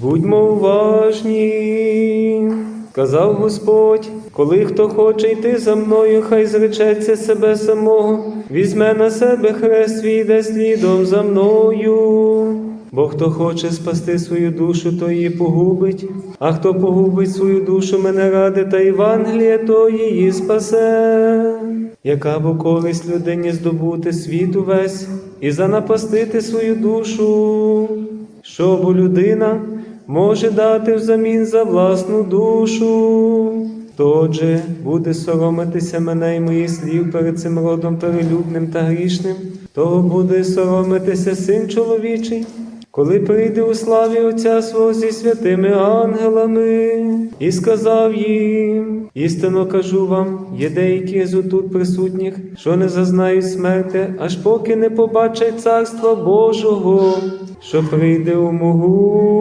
Будьмо уважні, казав Господь, коли хто хоче йти за мною, хай зречеться себе самого, візьме на себе хрест свій, йде слідом за мною. Бо хто хоче спасти свою душу, то її погубить, а хто погубить свою душу, мене ради та Євангеліє, то її спасе. Яка бо користь людині здобути світ увесь і занапастити свою душу, що бо людина може дати взамін за власну душу. Отже, буде соромитися мене і моїх слів перед цим родом перелюбним та грішним, того буде соромитися син чоловічий, коли прийде у славі Отця свого зі святими ангелами, і сказав їм: істинно кажу вам, є деякі з отут присутніх, що не зазнають смерти, аж поки не побачать царства Божого, що прийде у могутності.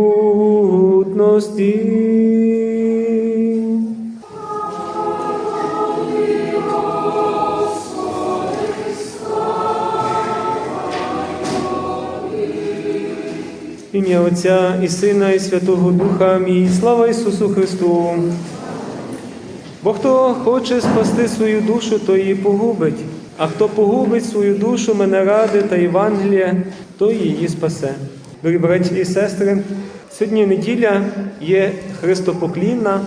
Ім'я Отця і Сина, і Святого Духа. Амінь. Слава Ісусу Христу. Бо хто хоче спасти свою душу, то її погубить, а хто погубить свою душу, мене ради та Євангелія, то її спасе. Дорогі браті і сестри, сьогодні неділя є Христопоклінна,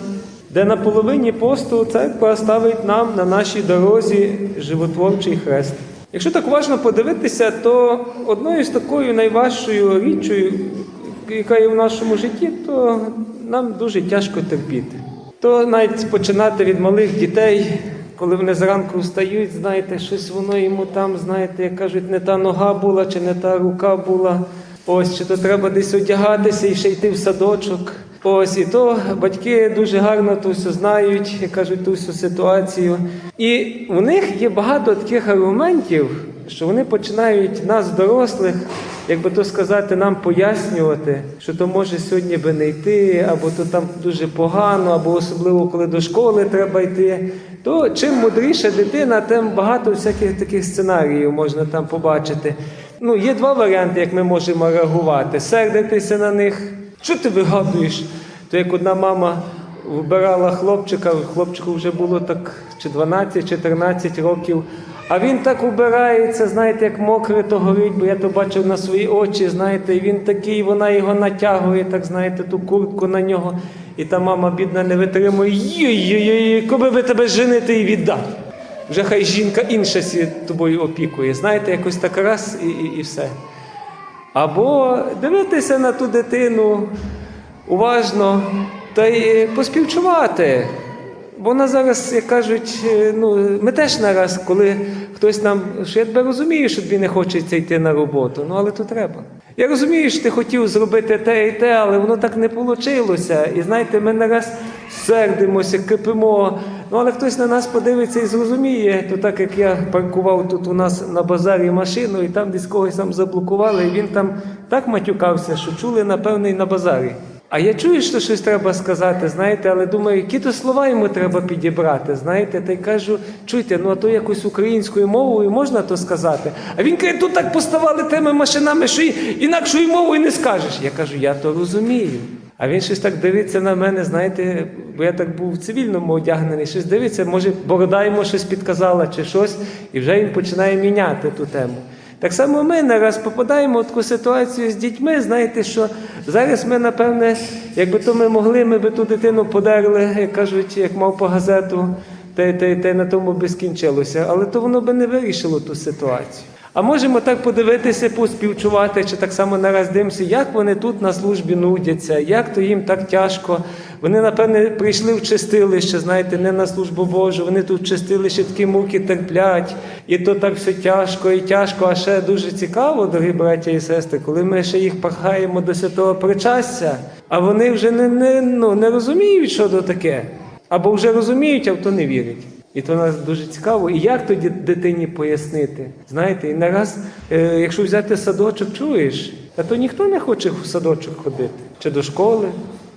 де на половині посту церква ставить нам на нашій дорозі животворчий хрест. Якщо так уважно подивитися, то одною з такою найважчою річчю, яка є в нашому житті, то нам дуже тяжко терпіти. То навіть починати від малих дітей, коли вони зранку встають, знаєте, щось воно йому там, знаєте, як кажуть, не та нога була чи не та рука була. Ось чи то треба десь одягатися і ще йти в садочок. Ось і то батьки дуже гарно ту все знають, як кажуть, ту всю ситуацію. І в них є багато таких аргументів, що вони починають нас, дорослих, як би то сказати, нам пояснювати, що то може сьогодні би не йти, або то там дуже погано, або особливо коли до школи треба йти. То чим мудріша дитина, тим багато всяких таких сценаріїв можна там побачити. Ну, є два варіанти, як ми можемо реагувати: сердитися на них. Що ти вигадуєш? То як одна мама вибирала хлопчика, хлопчику вже було так чи 12-14 років. А він так убирається, знаєте, як мокре, то горить, бо я то бачив на свої очі, знаєте, і він такий, вона його натягує, так знаєте, ту куртку на нього. І та мама бідна не витримує, йой-йой-йой, коби би тебе женити і віддати. Вже хай жінка інша сі тобою опікує. Знаєте, якось так раз і, і, і все. Або дивитися на ту дитину уважно та й поспівчувати. Бо вона зараз, як кажуть, е, ну, ми теж нараз, коли хтось нам, що я тебе розумію, що тобі не хочеться йти на роботу, ну але то треба. Я розумію, що ти хотів зробити те і те, але воно так не вийшло. І знаєте, ми нараз сердимося, кипимо. Ну, але хтось на нас подивиться і зрозуміє, то так як я паркував тут у нас на базарі машину, і там десь когось там заблокували, і він там так матюкався, що чули, напевне, і на базарі. А я чую, що щось треба сказати, знаєте, але думаю, які то слова йому треба підібрати, знаєте, та й кажу, чуйте, ну а то якось українською мовою можна то сказати. А він каже, тут так поставали тими машинами, що інакшою мовою не скажеш. Я кажу, я то розумію. А він щось так дивиться на мене, знаєте, бо я так був в цивільному одягнений, щось дивиться, може, борода йому щось підказала чи щось, і вже він починає міняти ту тему. Так само ми нараз попадаємо в таку ситуацію з дітьми, знаєте, що зараз ми, напевне, якби то ми могли, ми би ту дитину подерли, як кажуть, як мав по газету, та, та, та на тому би скінчилося. Але то воно би не вирішило ту ситуацію. А можемо так подивитися, поспівчувати, чи так само нараз дивимося, як вони тут на службі нудяться, як то їм так тяжко. Вони, напевне, прийшли в чистилище, знаєте, не на службу Божу. Вони тут в чистилище такі муки терплять, і то так все тяжко і тяжко. А ще дуже цікаво, дорогі браття і сестри, коли ми ще їх пахаємо до святого причастя, а вони вже не, не, ну, не розуміють, що то таке, або вже розуміють, а в то не вірять. І то нас дуже цікаво. І як тоді дитині пояснити? Знаєте, і нараз, е, якщо взяти садочок, чуєш, а то ніхто не хоче в садочок ходити, чи до школи,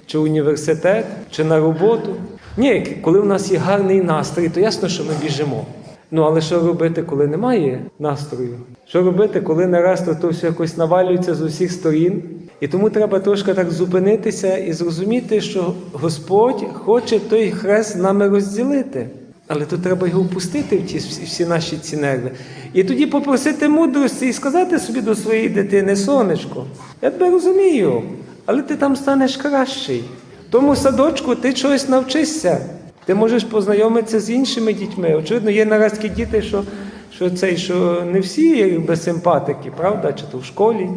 чи університет, чи на роботу. Ні, коли в нас є гарний настрій, то ясно, що ми біжимо. Ну але що робити, коли немає настрою? Що робити, коли нараз то, все якось навалюється з усіх сторін? І тому треба трошки так зупинитися і зрозуміти, що Господь хоче той хрест з нами розділити. Але тут треба його впустити в ті всі наші ці нерви. І тоді попросити мудрості і сказати собі до своєї дитини, сонечко, я тебе розумію, але ти там станеш кращий. Тому садочку ти чогось навчишся. Ти можеш познайомитися з іншими дітьми. Очевидно, є нараз такі діти, що, що, цей, що не всі якби, симпатики, правда, чи то в школі,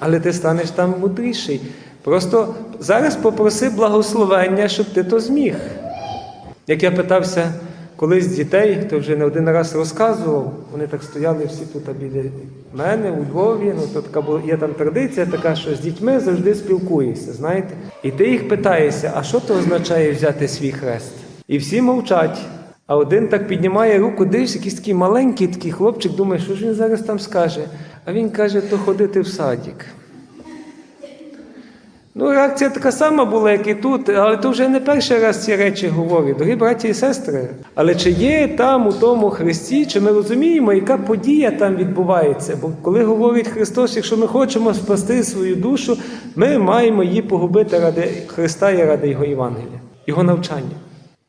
але ти станеш там мудріший. Просто зараз попроси благословення, щоб ти то зміг. Як я питався колись дітей, то вже не один раз розказував, вони так стояли всі тут біля мене у Львові. Ну, то така була, є там традиція така, що з дітьми завжди спілкуєшся, знаєте. І ти їх питаєшся, а що то означає взяти свій хрест? І всі мовчать. А один так піднімає руку, дивишся, якийсь такий маленький такий хлопчик, думає, що ж він зараз там скаже. А він каже, то ходити в садик. Ну, реакція така сама була, як і тут, але то вже не перший раз ці речі говорять, дорогі браті і сестри. Але чи є там у тому Христі, чи ми розуміємо, яка подія там відбувається? Бо коли говорить Христос, якщо ми хочемо спасти свою душу, ми маємо її погубити ради Христа і ради Його Євангелія, Його навчання.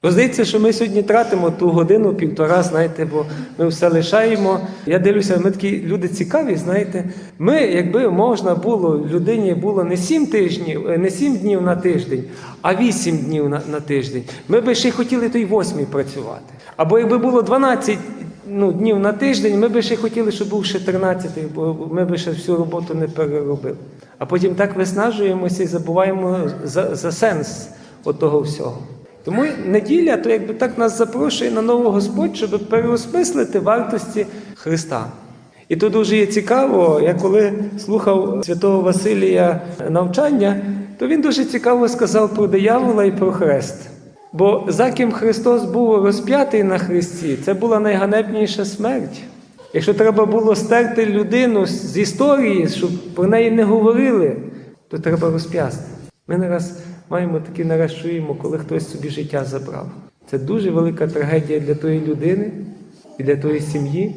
Бо здається, що ми сьогодні тратимо ту годину, півтора, знаєте, бо ми все лишаємо. Я дивлюся, ми такі люди цікаві, знаєте. Ми, якби можна було, людині було не сім тижнів, е, не сім днів на тиждень, а вісім днів на, на тиждень. Ми би ще й хотіли той восьмий працювати. Або якби було 12 ну, днів на тиждень, ми би ще хотіли, щоб був ще 13, бо ми би ще всю роботу не переробили. А потім так виснажуємося і забуваємо за, за сенс отого всього. Тому неділя, то якби так нас запрошує на нового Господь, щоб переосмислити вартості Христа. І тут дуже є цікаво, я коли слухав святого Василія навчання, то він дуже цікаво сказав про диявола і про хрест. Бо за ким Христос був розп'ятий на Христі, це була найганебніша смерть. Якщо треба було стерти людину з історії, щоб про неї не говорили, то треба розп'ясти. Ми не раз маємо такі нараз чуємо, коли хтось собі життя забрав. Це дуже велика трагедія для тої людини і для тої сім'ї.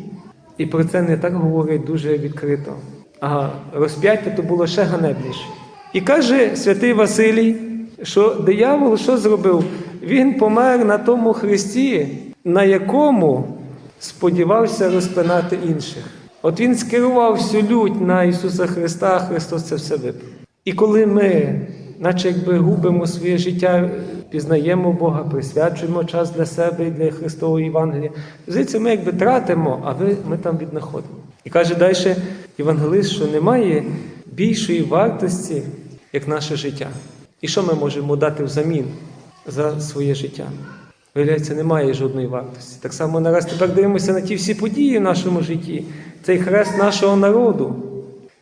І про це не так говорять дуже відкрито. А розп'яття то було ще ганебніше. І каже святий Василій, що диявол що зробив? Він помер на тому хресті, на якому сподівався розпинати інших. От він скерував всю лють на Ісуса Христа, а Христос це все випив. І коли ми, наче якби губимо своє життя, пізнаємо Бога, присвячуємо час для себе і для Христового Євангелія, здається, ми якби тратимо, а ви, ми там віднаходимо. І каже далі Євангелист, що немає більшої вартості, як наше життя. І що ми можемо дати взамін за своє життя? Виявляється, немає жодної вартості. Так само нараз тепер дивимося на ті всі події в нашому житті, цей хрест нашого народу.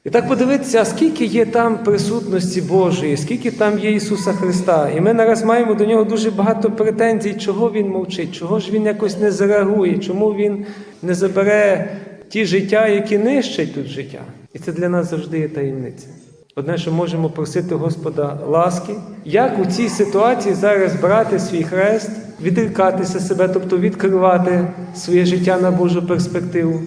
І так подивитися, скільки є там присутності Божої, скільки там є Ісуса Христа. І ми нараз маємо до нього дуже багато претензій, чого Він мовчить, чого ж Він якось не зареагує, чому Він не забере ті життя, які нищать тут життя. І це для нас завжди є таємниця. Одне, що можемо просити Господа ласки, як у цій ситуації зараз брати свій хрест, відрікатися себе, тобто відкривати своє життя на Божу перспективу.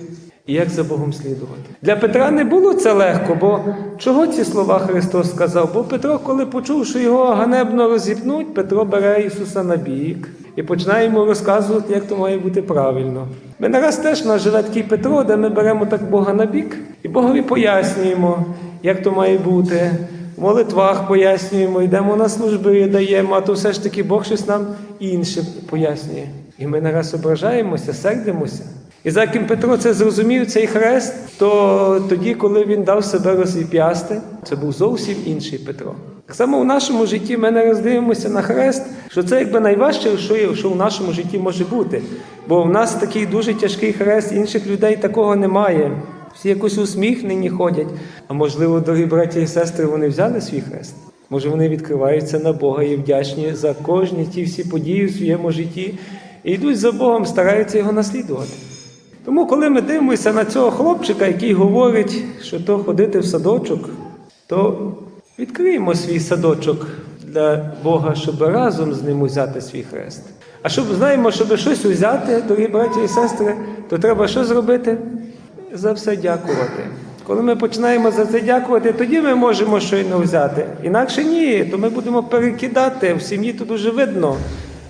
І як за Богом слідувати. Для Петра не було це легко, бо чого ці слова Христос сказав? Бо Петро, коли почув, що його ганебно розіпнуть, Петро бере Ісуса на бік і починає йому розказувати, як то має бути правильно. Ми нараз теж нас живе такий Петро, де ми беремо так Бога на бік і Богові пояснюємо, як то має бути. В молитвах пояснюємо, йдемо на служби, даємо, а то все ж таки Бог щось нам інше пояснює. І ми нараз ображаємося, сердимося. І за ким Петро це зрозумів, цей хрест, то тоді, коли він дав себе розвіп'ясти, це був зовсім інший Петро. Так само у нашому житті ми не роздивимося на хрест, що це якби найважче, що, є, що в нашому житті може бути. Бо в нас такий дуже тяжкий хрест, інших людей такого немає. Всі якось усміхнені ходять. А можливо, дорогі браті і сестри, вони взяли свій хрест. Може, вони відкриваються на Бога і вдячні за кожні ті всі події в своєму житті і йдуть за Богом, стараються його наслідувати. Тому, коли ми дивимося на цього хлопчика, який говорить, що то ходити в садочок, то відкриємо свій садочок для Бога, щоб разом з ним узяти свій хрест. А щоб знаємо, щоб щось узяти, дорогі браті і сестри, то треба що зробити? За все дякувати. Коли ми починаємо за це дякувати, тоді ми можемо щойно взяти. Інакше ні, то ми будемо перекидати. В сім'ї то дуже видно,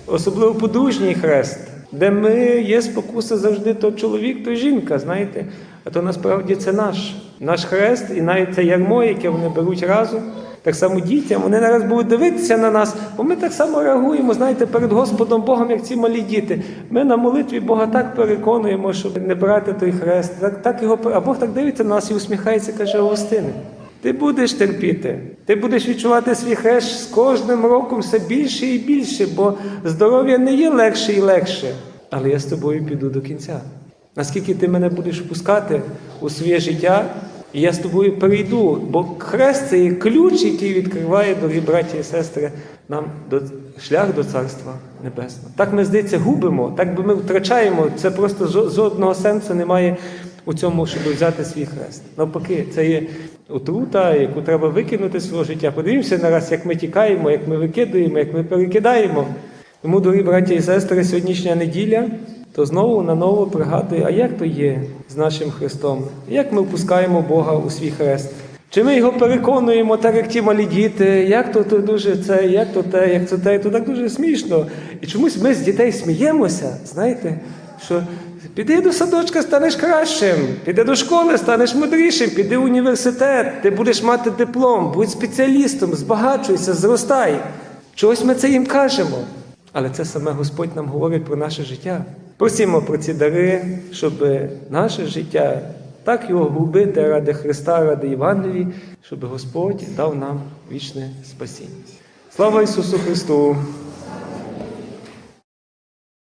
особливо подружній хрест, де ми є спокуса завжди то чоловік, то жінка, знаєте. А то насправді це наш, наш хрест, і навіть це ярмо, яке вони беруть разом. Так само дітям, вони зараз будуть дивитися на нас, бо ми так само реагуємо, знаєте, перед Господом Богом, як ці малі діти. Ми на молитві Бога так переконуємо, щоб не брати той хрест. Так, так його, а Бог так дивиться на нас і усміхається, каже, Августине, ти будеш терпіти, ти будеш відчувати свій хрест з кожним роком все більше і більше, бо здоров'я не є легше і легше. Але я з тобою піду до кінця. Наскільки ти мене будеш впускати у своє життя, я з тобою перейду, бо хрест це є ключ, який відкриває, дорогі браті і сестри, нам до, шлях до Царства Небесного. Так ми, здається, губимо, так би ми втрачаємо. Це просто жо- жодного сенсу немає у цьому, щоб взяти свій хрест. Навпаки, це є отрута, яку треба викинути з свого життя. Подивімося нараз, як ми тікаємо, як ми викидуємо, як ми перекидаємо. Тому, дорогі браті і сестри, сьогоднішня неділя то знову наново пригадує, а як то є з нашим Христом? Як ми впускаємо Бога у свій хрест? Чи ми його переконуємо, так як ті малі діти, як то, то дуже це, як то те, як це те, то так дуже смішно. І чомусь ми з дітей сміємося, знаєте, що піди до садочка, станеш кращим, піди до школи, станеш мудрішим, піди в університет, ти будеш мати диплом, будь спеціалістом, збагачуйся, зростай. Чогось ми це їм кажемо. Але це саме Господь нам говорить про наше життя. Просимо про ці дари, щоб наше життя так його губити ради Христа, ради Євангелії, щоб Господь дав нам вічне спасіння. Слава Ісусу Христу!